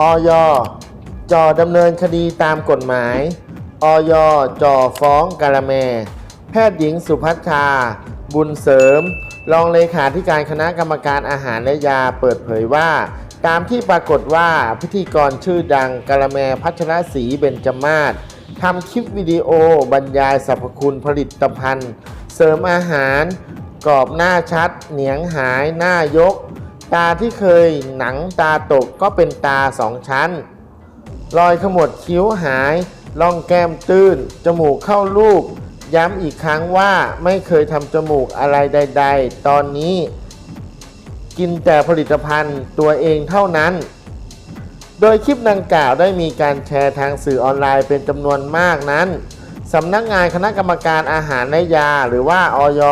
ออยจอดำเนินคดีตามกฎหมาย ออยจอฟ้องกาละแม แพทย์หญิงสุพัชชา บุญเสริม รองเลขาธิการคณะกรรมการอาหารและยาเปิดเผยว่า ตามที่ปรากฏว่าพิธีกรชื่อดังกาละแมพัชรศรีเบญจมาศทำคลิปวิดีโอบรรยายสรรพคุณผลิตภัณฑ์ เสริมอาหาร กรอบหน้าชัด เหนียงหายหน้ายก ตาที่เคยหนังตาตกก็เป็นตาสองชั้น รอยขมวดคิ้วหายร่องแก้มตื้น จมูกเข้ารูป ย้ำอีกครั้งว่าไม่เคยทำจมูกอะไรใด ๆ ตอนนี้ กินแต่ผลิตภัณฑ์ตัวเองเท่านั้น โดยคลิปดังกล่าวได้มีการแชร์ทางสื่อออนไลน์เป็นจำนวนมากนั้นสำนักงานคณะกรรมการอาหารและยาหรือว่าออย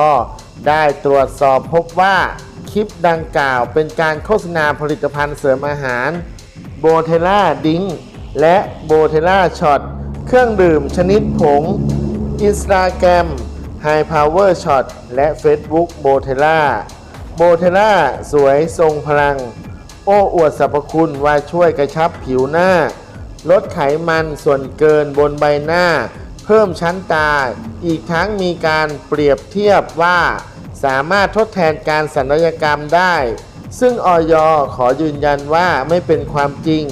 ได้ตรวจสอบพบว่า คลิปดังกล่าวเป็นการโฆษณาผลิตภัณฑ์เสริมอาหารโบเทล่าดิงและโบเทล่าช็อตเครื่องดื่มชนิดผง Instagram High Power Shot และ Facebook โบเทล่าโบเทล่าสวยทรงพลัง โอ้อวดสรรพคุณว่าช่วยกระชับผิวหน้า ลดไขมันส่วนเกินบนใบหน้า เพิ่มชั้นตา อีกทั้งมีการเปรียบเทียบว่า สามารถทดแทนการสัญญกรรมได้ ซึ่งออยขอยืนยันว่าไม่เป็นความจริง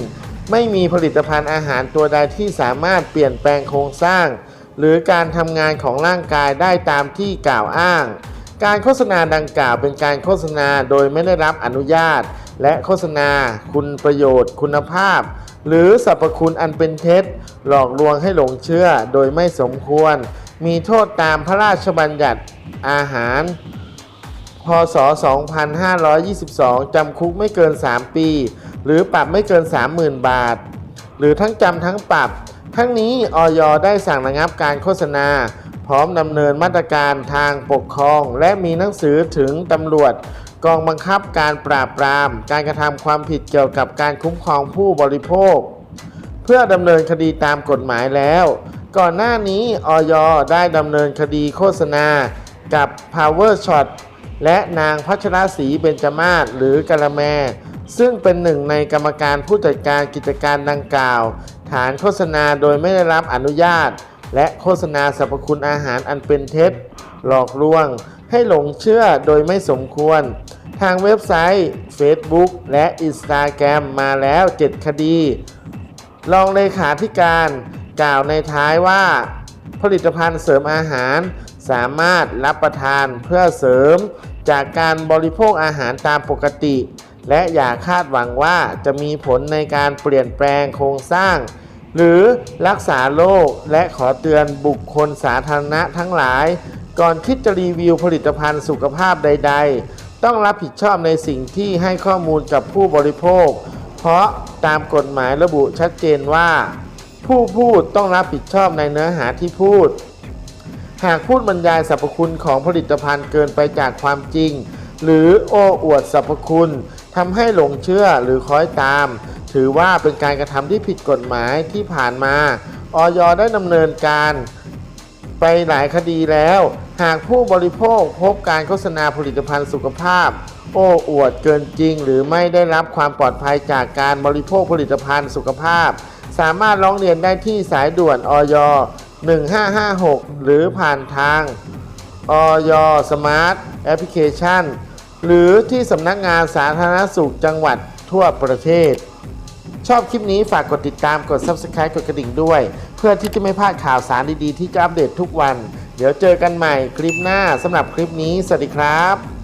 ไม่มีผลิตภัณฑ์อาหารตัวใดที่สามารถเปลี่ยนแปลงโครงสร้าง หรือการทำงานของร่างกายได้ตามที่กล่าวอ้าง การโฆษณาดังกล่าวเป็นการโฆษณาโดยไม่ได้รับอนุญาต และโฆษณา คุณประโยชน์ คุณภาพ หรือสรรพคุณอันเป็นเท็จ หลอกลวงให้หลงเชื่อโดยไม่สมควร มีโทษตามพระราชบัญญัติอาหาร พศ 2522 จำคุกไม่เกิน 3 ปี หรือปรับไม่เกิน 30,000 บาท หรือทั้งจำทั้งปรับ ทั้งนี้ออยได้สั่งระงับการโฆษณา พร้อมดำเนินมาตรการทางปกครอง และมีหนังสือถึงตำรวจ กองบังคับการปราบปราม การกระทำความผิดเกี่ยวกับการคุ้มครองผู้บริโภค เพื่อดำเนินคดีตามกฎหมายแล้ว ก่อนหน้านี้ออยได้ดำเนินคดีโฆษณา กับ Power Shot และนางพัชรศรีเบญจมาศหรือกะละแม ซึ่งเป็นหนึ่งในกรรมการผู้จัดการกิจการดังกล่าว ฐานโฆษณาโดยไม่ได้รับอนุญาต และโฆษณาสรรพคุณอาหารอันเป็นเท็จ หลอกลวง ให้หลงเชื่อโดยไม่สมควร ทางเว็บไซต์ Facebook และ Instagram มาแล้ว 7 คดี รองเลขาธิการกล่าวในท้ายว่า ผลิตภัณฑ์เสริมอาหาร สามารถรับประทานเพื่อเสริมจากการบริโภคอาหารตามปกติ และอย่าคาดหวังว่าจะมีผลในการเปลี่ยนแปลงโครงสร้าง หรือรักษาโรคและขอเตือนบุคคลสาธารณะทั้งหลาย ก่อนคิดจะรีวิวผลิตภัณฑ์สุขภาพใด ๆ ต้องรับผิดชอบในสิ่งที่ให้ข้อมูลกับผู้บริโภค เพราะตามกฎหมายระบุชัดเจนว่า ผู้พูดต้องรับผิดชอบในเนื้อหาที่พูด หากพูดบรรยายสรรพคุณของผลิตภัณฑ์เกินไปจากความจริง หรือโอ้อวดสรรพคุณทำให้หลงเชื่อหรือคล้อยตาม ถือว่าเป็นการกระทำที่ผิดกฎหมายที่ผ่านมาออยได้ดำเนินการไปหลายคดีแล้ว หากผู้บริโภคพบการโฆษณาผลิตภัณฑ์สุขภาพ โอ้อวดเกินจริง หรือไม่ได้รับความปลอดภัยจากการบริโภคผลิตภัณฑ์สุขภาพ สามารถร้องเรียนได้ที่สายด่วนออย 1556 หรือผ่านทางออยสมาร์ทแอปพลิเคชันหรือที่สำนักงานสาธารณสุขจังหวัดทั่วประเทศ ชอบคลิปนี้ฝากกดติดตามกด Subscribe กดกระดิ่งด้วย เพื่อที่จะไม่พลาดข่าวสารดีๆ ที่จะอัปเดตทุกวัน เดี๋ยวเจอกันใหม่คลิปหน้าสำหรับคลิปนี้ สวัสดีครับ